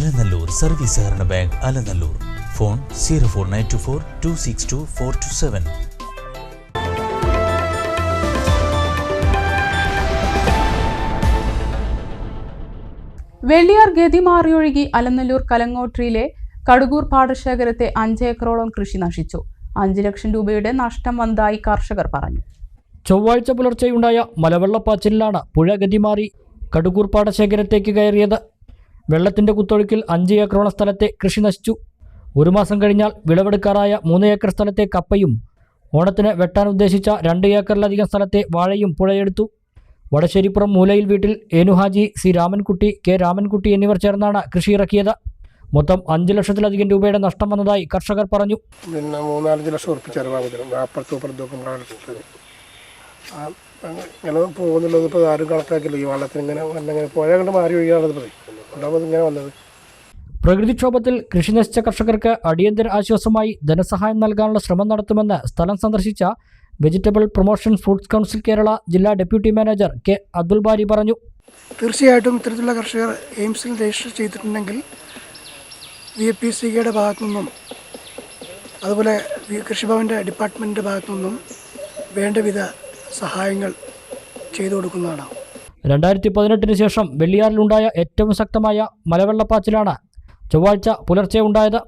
Alanallur service സഹകരണ bank Alanallur. Phone zero four nine two four two six two four two seven. Velliyar ഗതി മാറിയൊഴുകി അലനല്ലൂർ കലങ്ങോട്രിയിലെ കടുകൂർ പാടശേഖരത്തെ അഞ്ചേക്കറോളം കൃഷി നശിച്ചു. അഞ്ച് ലക്ഷം രൂപയുടെ നഷ്ടം വന്നതായി കർഷകർ പറഞ്ഞു. ചൊവ്വാഴ്ച പുലർച്ചെയുണ്ടായ മലവെള്ളപ്പാച്ചിലാണ് പുഴ ഗതിമാറി കടുകൂർ പാടശേഖരത്തേക്ക് കയറിയത്. വെള്ളത്തിന്റെ കുത്തൊഴുക്കിൽ അഞ്ച് ഏക്കറോളം സ്ഥലത്തെ കൃഷി നശിച്ചു. ഒരു മാസം കഴിഞ്ഞാൽ വിളവെടുക്കാറായ മൂന്ന് ഏക്കർ സ്ഥലത്തെ കപ്പയും ഓണത്തിന് വെട്ടാൻ ഉദ്ദേശിച്ച രണ്ട് ഏക്കറിലധികം സ്ഥലത്തെ വാഴയും പുഴയെടുത്തു. വടശ്ശേരിപ്പുറം മൂലയിൽ വീട്ടിൽ ഏനുഹാജി സി രാമൻകുട്ടി കെ രാമൻകുട്ടി എന്നിവർ ചേർന്നാണ് കൃഷി ഇറക്കിയത്. മൊത്തം അഞ്ച് ലക്ഷത്തിലധികം രൂപയുടെ നഷ്ടം വന്നതായി കർഷകർ പറഞ്ഞു. പിന്നെ മൂന്നാലഞ്ച് ലക്ഷം ഉറപ്പിച്ച് ഇങ്ങനെ പോകുന്നുള്ളത് ഇപ്പോൾ ആരും കണക്കാക്കില്ല. ഈ വെള്ളത്തിന് ഇങ്ങനെ വന്നിങ്ങനെ പുഴ കണ്ട് മാറി ഒഴിയാണത് ഇപ്പോൾ ഇങ്ങനെ വന്നത്. പ്രകൃതിക്ഷോഭത്തിൽ കൃഷി നശിച്ച കർഷകർക്ക് അടിയന്തര ആശ്വാസമായി ധനസഹായം നൽകാനുള്ള ശ്രമം നടത്തുമെന്ന് സ്ഥലം സന്ദർശിച്ച vegetable promotion fruits council Kerala ജില്ലാ deputy manager K Abdul Bari പറഞ്ഞു. തീർച്ചയായിട്ടും ഇത്തരത്തിലുള്ള കർഷകർ എയിംസിൽ രജിസ്റ്റർ ചെയ്തിട്ടുണ്ടെങ്കിൽ വി എ പി സി കെയുടെ ഭാഗത്തു നിന്നും അതുപോലെ കൃഷിഭവന്റെ ഡിപ്പാർട്ട്മെന്റിന്റെ ഭാഗത്തു നിന്നും വേണ്ടവിധ സഹായങ്ങൾ ചെയ്തു കൊടുക്കുന്നതാണ്. രണ്ടായിരത്തി പതിനെട്ടിന് ശേഷം വെള്ളിയാറിലുണ്ടായ ഏറ്റവും ശക്തമായ മലവെള്ളപ്പാച്ചിലാണ് ചൊവ്വാഴ്ച പുലർച്ചെ ഉണ്ടായത്.